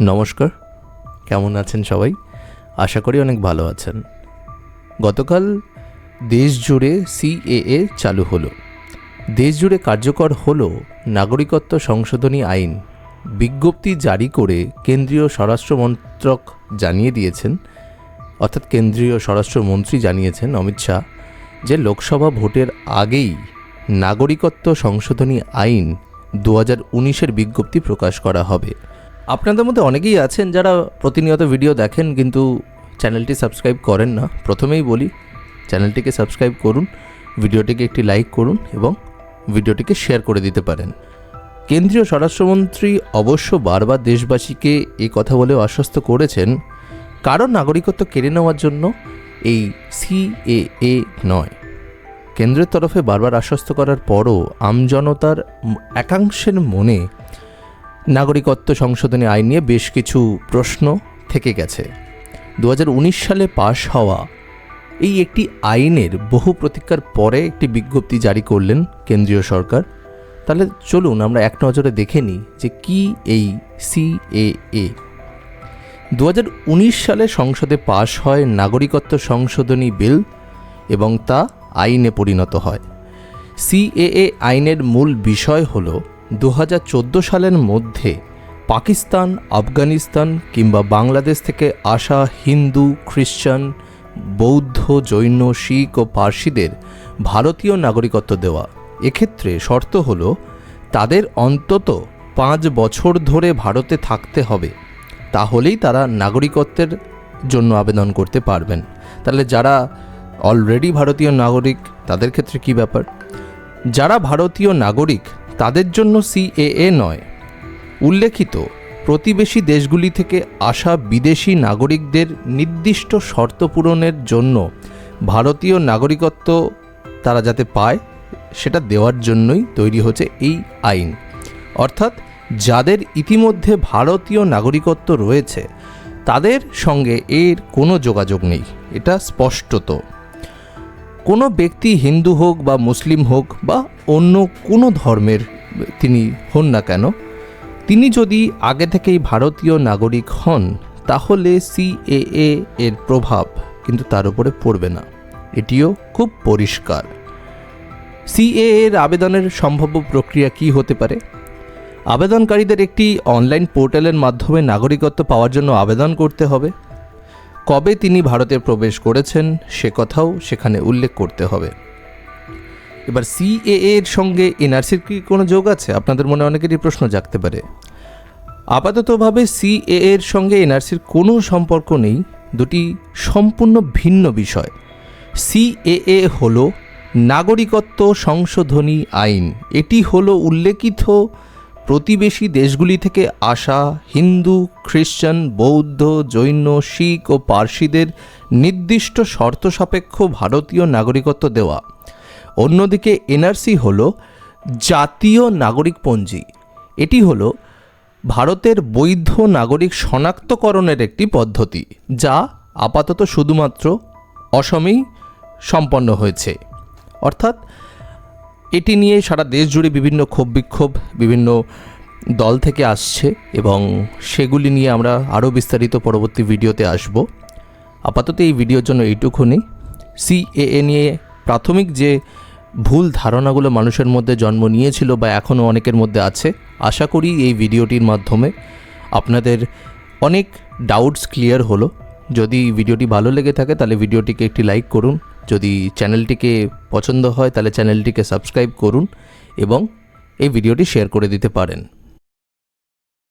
নমস্কার, কেমন আছেন সবাই? আশা করি অনেক ভালো আছেন। গতকাল দেশ জুড়ে সিএএ চালু হলো। দেশ জুড়ে কার্যকর হলো নাগরিকত্ব সংশোধনী আইন, বিজ্ঞপ্তি জারি করে কেন্দ্রীয় স্বরাষ্ট্র মন্ত্রক জানিয়ে দিয়েছেন, অর্থাৎ কেন্দ্রীয় স্বরাষ্ট্রমন্ত্রী জানিয়েছেন অমিত শাহ, যে লোকসভা ভোটের আগেই নাগরিকত্ব সংশোধনী আইন দু হাজার উনিশের বিজ্ঞপ্তি প্রকাশ করা হবে। আপনাদের মধ্যে অনেকেই আছেন যারা প্রতিনিয়ত ভিডিও দেখেন কিন্তু চ্যানেলটি সাবস্ক্রাইব করেন না। প্রথমেই বলি চ্যানেলটিকে সাবস্ক্রাইব করুন ভিডিওটিকে একটি লাইক করুন এবং ভিডিওটিকে শেয়ার করে দিতে পারেন। কেন্দ্রীয় স্বরাষ্ট্রমন্ত্রী অবশ্য বারবার দেশবাসীকে এই কথা বলেও আশ্বস্ত করেছেন, কারণ নাগরিকত্ব কেড়ে নেওয়ার জন্য এই সিএএ নয়। কেন্দ্রের তরফে বারবার আশ্বস্ত করার পরও আমজনতার একাংশের মনে নাগরিকত্ব সংশোধনী আইন নিয়ে বেশ কিছু প্রশ্ন থেকে গেছে। দু হাজার উনিশ সালে পাশ হওয়া এই একটি আইনের বহু প্রতীক্ষার পরে একটি বিজ্ঞপ্তি জারি করলেন কেন্দ্রীয় সরকার। তাহলে চলুন আমরা এক নজরে দেখে নিই যে কি এই সিএএ দু সালে সংসদে পাশ হয় নাগরিকত্ব সংশোধনী বিল এবং তা আইনে পরিণত হয়। সিএএ আইনের মূল বিষয় হল দু হাজার চোদ্দ সালের মধ্যে পাকিস্তান, আফগানিস্তান কিংবা বাংলাদেশ থেকে আসা হিন্দু খ্রিস্টান বৌদ্ধ, জৈন, শিখ ও পার্সিদের ভারতীয় নাগরিকত্ব দেওয়া। এক্ষেত্রে শর্ত হল, তাদের অন্তত পাঁচ বছর ধরে ভারতে থাকতে হবে। তাহলেই তারা নাগরিকত্বের জন্য আবেদন করতে পারবেন। তাহলে যারা অলরেডি ভারতীয় নাগরিক, তাদের ক্ষেত্রে কি ব্যাপার? যারা ভারতীয় নাগরিক তাদের জন্য সিএএ নয়। উল্লেখিত, প্রতিবেশী দেশগুলি থেকে আসা বিদেশি নাগরিকদের নির্দিষ্ট শর্ত পূরণের জন্য ভারতীয় নাগরিকত্ব তারা যাতে পায়, সেটা দেওয়ার জন্যই তৈরি হচ্ছে এই আইন। অর্থাৎ, যাদের ইতিমধ্যে ভারতীয় নাগরিকত্ব রয়েছে, তাদের সঙ্গে এর কোনো যোগাযোগ নেই। এটা স্পষ্টত। কোনো ব্যক্তি হিন্দু হোক বা মুসলিম হোক বা অন্য কোনো ধর্মের তিনি হন না কেন, তিনি যদি আগে থেকেই ভারতীয় নাগরিক হন, তাহলে সিএএ এর প্রভাব কিন্তু তার উপরে পড়বে না। এটিও খুব পরিষ্কার। সিএ এর আবেদনের সম্ভাব্য প্রক্রিয়া কি হতে পারে? আবেদনকারীদের একটি অনলাইন পোর্টালের মাধ্যমে নাগরিকত্ব পাওয়ার জন্য আবেদন করতে হবে। কবে তিনি ভারতে প্রবেশ করেছেন সে কথাও সেখানে উল্লেখ করতে হবে। এবার সিএএ এর সঙ্গে এনআরসির কি কোনো যোগ আছে? আপনাদের মনে অনেকেরই প্রশ্ন জাগতে পারে। আপাততভাবে সিএএ এর সঙ্গে এনআরসির কোনো সম্পর্ক নেই, দুটি সম্পূর্ণ ভিন্ন বিষয়। সিএএ হলো নাগরিকত্ব সংশোধনী আইন। এটি হলো উল্লেখিত প্রতিবেশী দেশগুলি থেকে আসা হিন্দু খ্রিস্টান বৌদ্ধ, জৈন, শিখ ও পার্সিদের নির্দিষ্ট শর্ত সাপেক্ষ ভারতীয় নাগরিকত্ব দেওয়া। অন্যদিকে এনআরসি হল জাতীয় নাগরিকপঞ্জি। এটি হল ভারতের বৈধ নাগরিক শনাক্তকরণের একটি পদ্ধতি, যা আপাতত শুধুমাত্র অসমেই সম্পন্ন হয়েছে। অর্থাৎ এটি নিয়ে সারা দেশ জুড়ে বিভিন্ন ক্ষোভ বিক্ষোভ, বিভিন্ন দল থেকে আসছে এবং সেগুলি নিয়ে আমরা আরও বিস্তারিত পরবর্তী ভিডিওতে আসব। আপাতত এই ভিডিওর জন্য এইটুকুনি। সিএএ নিয়ে প্রাথমিক যে ভুল ধারণাগুলো মানুষের মধ্যে জন্ম নিয়েছিল বা এখনও অনেকের মধ্যে আছে, আশা করি এই ভিডিওটির মাধ্যমে আপনাদের অনেক ডাউটস ক্লিয়ার হলো। যদি ভিডিওটি ভালো লেগে থাকে, তাহলে ভিডিওটিকে একটি লাইক করুন। যদি চ্যানেলটিকে পছন্দ হয়, তাহলে চ্যানেলটিকে সাবস্ক্রাইব করুন এবং এই ভিডিওটি শেয়ার করে দিতে পারেন।